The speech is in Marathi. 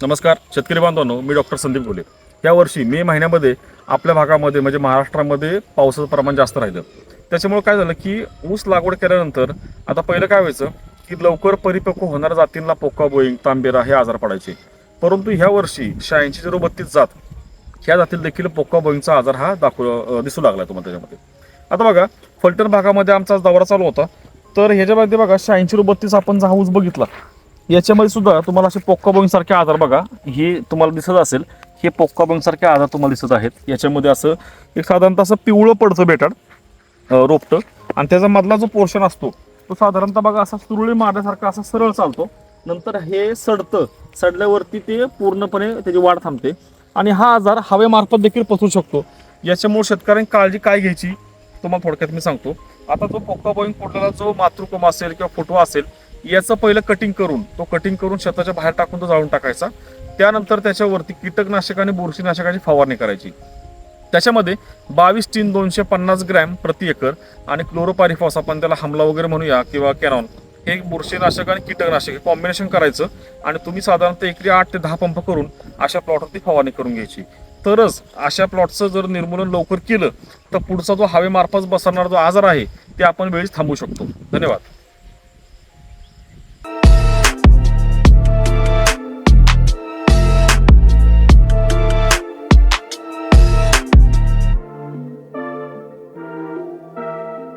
नमस्कार शेतकरी बांधवांनो मी डॉक्टर संदीप गोले. यावर्षी मे महिन्यामध्ये आपल्या भागामध्ये म्हणजे महाराष्ट्रामध्ये पावसाचं प्रमाण जास्त राहिलं. त्याच्यामुळे काय झालं की ऊस लागवड केल्यानंतर आता पहिलं काय व्हायचं की लवकर परिपक्व होणाऱ्या जातींना पोका बोईंग तांबेरा हे आजार पडायचे. परंतु ह्या वर्षी शहाऐंशी झिरो बत्तीस जात ह्या जातील देखील पोका बोईंगचा आजार हा दाखव दिसू लागला तुम्हाला त्याच्यामध्ये. आता बघा फलटण भागामध्ये आमचा दौरा चालू होता. तर ह्याच्यामध्ये बघा शहाऐंशी बत्तीस आपण जा हा ऊस बघितला. याच्यामध्ये सुद्धा तुम्हाला असे पोक्का बोईंग सारखे आजार बघा. हे तुम्हाला दिसत असेल. हे पोक्का बोईंग सारखे आजार तुम्हाला दिसत आहेत. याच्यामध्ये असं एक साधारणतः असं पिवळं पडतं बेटाड रोपटं. आणि त्याचा मधला जो पोर्शन असतो तो साधारणतः बघा असा सुरळी मारल्यासारखा असा सरळ चालतो. नंतर हे सडतं. सडल्यावरती ते पूर्णपणे त्याची वाढ थांबते. आणि हा आजार हवेमार्फत देखील पसरू शकतो. याच्यामुळे शेतकऱ्यांनी काळजी काय घ्यायची तुम्हाला थोडक्यात मी सांगतो. आता जो पोक्का बोईंग पडलेला जो मातृकोम असेल किंवा फुटवा असेल याचं पहिलं कटिंग करून तो कटिंग करून शेताच्या बाहेर टाकून तो जाळून टाकायचा. त्यानंतर त्याच्यावरती कीटकनाशक आणि बुरशीनाशकाची फवारणी करायची. त्याच्यामध्ये बावीस तीन दोनशे पन्नास ग्रॅम प्रति एकर आणि क्लोरोपारिफॉस आपण त्याला हमला वगैरे म्हणूया किंवा कॅनॉन हे बुरशीनाशक आणि कीटकनाशक हे कॉम्बिनेशन करायचं आणि तुम्ही साधारणतः एकरी आठ ते दहा पंप करून अशा प्लॉटवरती फवारणी करून घ्यायची. तरच अशा प्लॉटचं जर निर्मूलन लवकर केलं तर पुढचा जो हवेमार्फत बसणारा जो आजार आहे ते आपण वेळीच थांबू शकतो. धन्यवाद.